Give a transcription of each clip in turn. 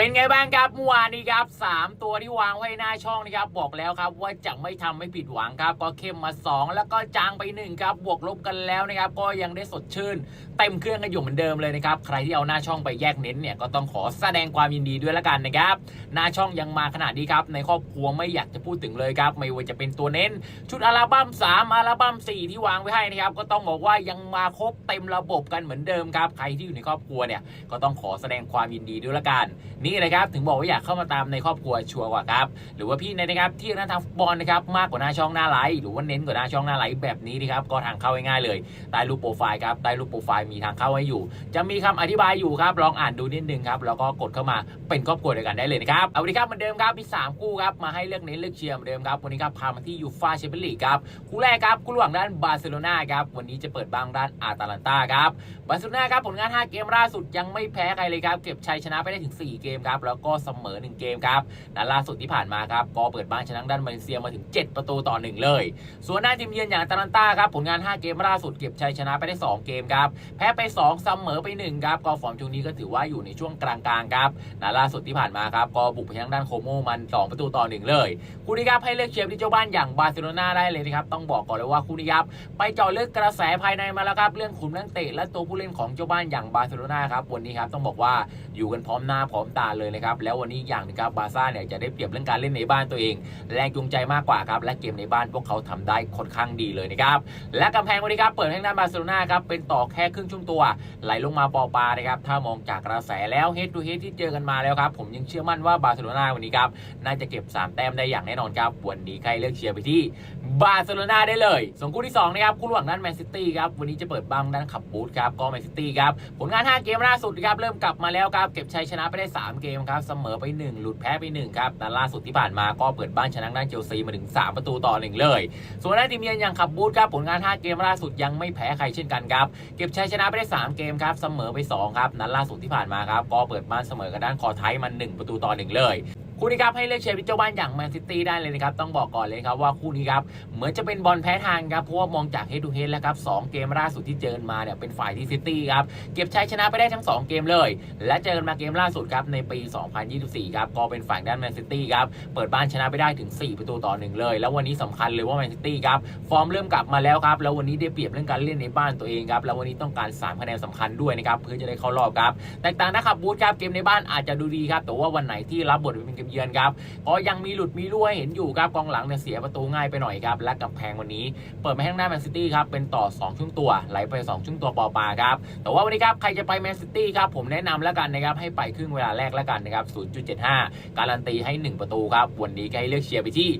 เป็นไงบ้างครับเมื่อวานนี้ครับสามตัวที่วางไว้หน้าช่องนะครับ บอกแล้วครับว่าจะไม่ทำไม่ผิดหวังครับ ก็เข้มมา 2 แล้วก็จางไป1ครับบวกลบกันแล้วนะครับ ก็ยังได้สดชื่น เต็มเครื่องกันอยู่เหมือนเดิมเลยนะครับ ใครที่เอาหน้าช่องไปแยกเน้นเนี่ยก็ต้องขอแสดงความยินดีด้วยละกันนะครับ หน้าช่องยังมาขนาดนี้ครับ ในครอบครัวไม่อยากจะพูดถึงเลยครับ ไม่ว่าจะเป็นตัวเน้น ชุดอัลบั้ม3อัลบั้ม4 ที่วางไว้ให้นะครับ ก็ต้องบอกว่ายังมาครบเต็มระบบกันเหมือนเดิมครับ ใครที่อยู่ในครอบครัวเนี่ยก็ต้องขอแสดงความยินดีด้วยละกันนี่นะครับถึงบอกว่าอยากเข้ามาตามในครอบครัวชัวร์กว่าครับหรือว่าพี่นะครับที่น้าทางฟุตบอลนะครับมากกว่าหน้าช่องหน้าไลฟ์หรือว่าเน้นกว่าหน้าช่องหน้าไลฟ์แบบนี้นะครับก็ทางเข้าง่ายๆเลยใต้รูปโปรไฟล์ครับใต้รูปโปรไฟล์มีทางเข้าให้อยู่ จะมีคำอธิบายอยู่ครับลองอ่านดูนิดนึงครับแล้วก็กดเข้ามาเป็นครอบครัวเดียวกันได้เลยนะครับเอาวันนี้ครับเหมือนเดิมครับมีสามคู่ครับมาให้เลือกเน้นเลือกเชียร์เหมือนเดิมครับวันนี้ครับพามาที่ยูฟ่าแชมเปี้ยนลีกครับคู่แรกครับคู่ระหว่างด้านบาร์เซโลนาครับวันนี้จะเปิดบ้างด้านอาตาลันตาครับบาร์เซโลนาครับผลงาน 5 เกมล่าสุดยังไม่แพ้ใครเลยครับเก็บชัยชนะไปได้ถึง 4 เกมครับแล้วก็เสมอ 1 เกมครับนัดล่าสุดที่ผ่านมาครับก็เปิดบ้านชนะด้านมาเลเซียมาถึง 7 ประตูต่อ 1 เลย ส่วนด้าทีมเยือนอย่างตาลันตาครับผลงาน 5 เกมล่าสุดเก็บชัยชนะไปได้ 2 เกมครับแพ้ไป 2 เสมอไป 1 ครับก็ฟอร์มช่วงนี้ก็ถือว่าอยู่ในช่วงกลางๆครับนัดล่าสุดที่ผ่านมาครับก็บุกไปทางด้านโคโมมัน 2 ประตูต่อ 1 เลยคู่นี้ครับให้เลือกเชียร์ที่เจ้าบ้านอย่างบาร์เซโลนาได้เลยนะครับต้องบอกก่อนเลยว่าคู่นี้ครับไปเจาะเลือกกระแสภายในมาแล้วครับเรื่องขุมนักเตะและตัวผู้เล่นของเจ้าบ้านอย่างบาร์เซโลนาครับวันนี้ครับต้องบอกว่าอยู่กันพร้อมหน้าพร้อมตาเลยนะครับแล้ววันนี้อย่างนึงครับบาร์ซ่าเนี่ยจะได้เปรียบเรื่องการเล่นในบ้านตัวเอง แรงจูงใจมากกว่าครับและเกมในบ้านพวกเขาทำได้ค่อนข้างดีเลยนะครับและกำแพงวันนี้ครับเปิดให้ด้านบาร์เซโลนาครับเป็นต่อแค่ครึ่งชั่วตัว ไหลลงมาปอปานะครับถ้ามองจากกระแสแล้วเฮดทูเฮดที่เจอกันมาแล้วครับผมยังเชื่อมั่นว่าบาร์เซโลนาวันนี้ครับน่าจะเก็บ 3 แต้มได้อย่างแน่นอนครับวันนี้ใครเลือกเชียร์ไปที่บาร์เซโลนาได้เลยส่วนคู่ที่2นะครับคู่ระหว่างด้านแมนซิตี้ครับวันนี้จะเปิดบังด้านขับบูธครับก็แมนซิตี้ครับผลงาน 5 เกมล่าสุดครับเริ่มกลับมาแล้วครับเก็บชัยชนะไปได้ 3เกมครับเสมอไป 1 หลุดแพ้ไป 1 ครับนัดล่าสุดที่ผ่านมาก็เปิดบ้านชนะด้านเชลซีมาถึง 3 ประตูต่อ 1 เลย ส่วนด้านทีมเยือนอย่างขับบูธครับผลงาน 5 เกมล่าสุดยังไม่แพ้ใครเช่นกันครับเก็บชัยชนะไปได้ 3 เกมครับเสมอไป 2 ครับนัดล่าสุดที่ผ่านมาครับก็เปิดบ้านเสมอกับด้านคอไทยมัน1ประตูต่อ 1 เลย คู่นี้ครับให้เลือกเชียร์พิเจ้าบ้านอย่างแมนซิตี้ได้เลยนะครับต้องบอกก่อนเลยครับว่าคู่นี้ครับเหมือนจะเป็นบอลแพ้ทางครับเพราะว่ามองจากเฮดทูเฮดแล้วครับสเกมล่าสุดที่เจอันมาเนี่ยเป็นฝ่ายที่ซิตี้ครับเก็บชัยชนะไปได้ทั้ง 2 เกมเลย และเจอกันมาเกมล่าสุดครับในปี 2024 ครับก็เป็นฝ่ายด้านแมนซิตี้ครับเปิดบ้านชนะไปได้ถึง 4 ประตูต่อ1เลย แล้ววันนี้สำคัญเลยว่าแมนซิตี้ครับฟอร์มเริ่มกลับมาแล้วครับแล้ววันนี้ได้เปรียบเรื่องการเล่นในบ้านตัวเองครับแล้ววันนี้ต้องการ3คะแนนสำคัญด้วยนะครับเพื่อจะได้เข้ารอบครับแตกต่างนะครับบูธครับเกมในบ้านอาจจะดูดีครับแต่ว่าวันไหนที่รับบทเป็นเกมเยือนครับก็ยังมีหลุดมีรั่วเห็นอยู่ครับกองหลังเนี่ยเสียประตูง่ายไปหน่อยครับและกับแพงวันนี้ เปิดมาข้างหน้าแมนซิตี้ครับเป็นต่อ 2 ช่วงตัวไหลไป 2 ช่วงตัวปอปาครับแต่ว่าวันนี้ครับใครจะไปแมนซิตี้ครับผมแนะนำแล้วกันนะครับให้ไปครึ่งเวลาแรกแล้วกันนะครับ 0.75 การันตีให้ 1 ประตูครับวันนี้ก็ให้เลือกเชียร์ไปที่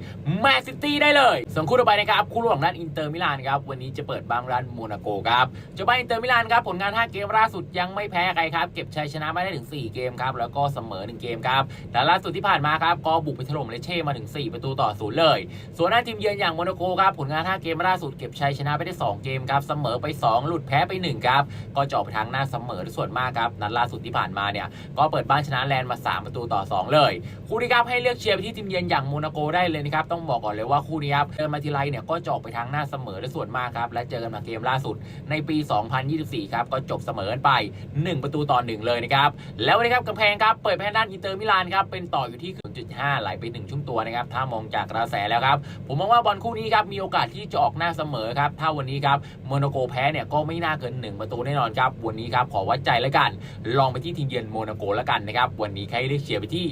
แมนซิตี้ได้เลยส่วนคู่ต่อไปนะครับคู่ระหว่างด้านอินเตอร์มิลานครับวันนี้จะเปิดบ้างด้านโมนาโกครับจ้าบ้านอินเตอร์มิลานครับผลงาน 5 เกมล่าสุดยังไม่แพ้ใครครับเก็บชัยชนะมาได้ถึง 4 เกมครับแล้วก็เสมอ 1 เกมครับแต่ล่าสุดที่ผ่านมาครับก็บุกไปถล่มเลเช่มาถึง 4 ประตูต่อศูนย์เลย ส่วนด้าทีมเยือนอย่างโมนาโกครับผลงาน 5 เกมล่าสุดเก็บชัยชนะไปได้ 2 เกมครับเสมอไป 2 หลุดแพ้ไป 1 ครับ ก็จาะไปทางหน้าเสมอส่วนมากครับนัดล่าสุดที่ผ่านมาเนี่ยก็เปิดบ้านชนะแลนด์มา 3 ประตูต่อ 2 เลย คู่นี้ครับให้เลือกเชียร์ไปที่ทีมเยือนอย่างโมนาโกได้เลยนะครับต้องบอกก่อนเลยว่าคู่นี้ครับเดินมาทีไรเนี่ยก็จาะไปทางหน้าเสมอส่วนมากครับและเจอกันมาเกมล่าสุดในปี 2024 ครับก็จบเสมอกันไป 1 ประตูต่อ 1 เลยนะครับแล้ววันนี้ครับกำแพงครับเปิดไปทางด้านอินเตอร์มิลานครับเป็นต่ออยู่ที่0.5 ไหลไป 1ช่วงตัวนะครับ ถ้ามองจากกระแสแล้วครับ ผมมองว่าบอลคู่นี้ครับ มีโอกาสที่จะออกหน้าเสมอครับ ถ้าวันนี้ครับโมนาโกแพ้เนี่ยก็ไม่น่าเกิน 1 ประตูแน่นอนครับ วันนี้ครับขอวัดใจแล้วกัน ลองไปที่ทีมเยือนโมนาโกแล้วกันนะครับ วันนี้ใครเลือกเชียร์ไปที่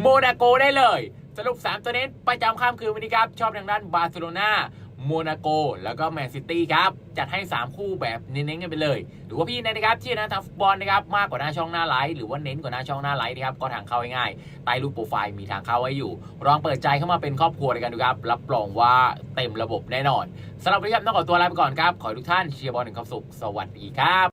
โมนาโกได้เลย สรุป 3 ตัวเน้นประจำข้ามคืนวันนี้ครับ ชอบทางด้านบาร์เซโลนา โมนาโก แล้วก็แมนซิตี้ครับ จัดให้ 3 คู่แบบเน้นๆกันไปเลย หรือว่าพี่นะครับที่นะทางฟุตบอลนะครับมากกว่าหน้าช่องหน้าไลท์หรือว่าเน้นกว่าหน้าช่องหน้าไลท์นะครับก็ทางเข้าง่ายๆใต้รูปโปรไฟล์มีทางเข้าไว้อยู่ลองเปิดใจเข้ามาเป็นครอบครัวด้วยกันดูครับรับรองว่าเต็มระบบแน่นอนสำหรับวันนี้ครับต้องขอตัวลาไปก่อนครับขอทุกท่านเชียร์บอลถึงความสุขสวัสดีครับ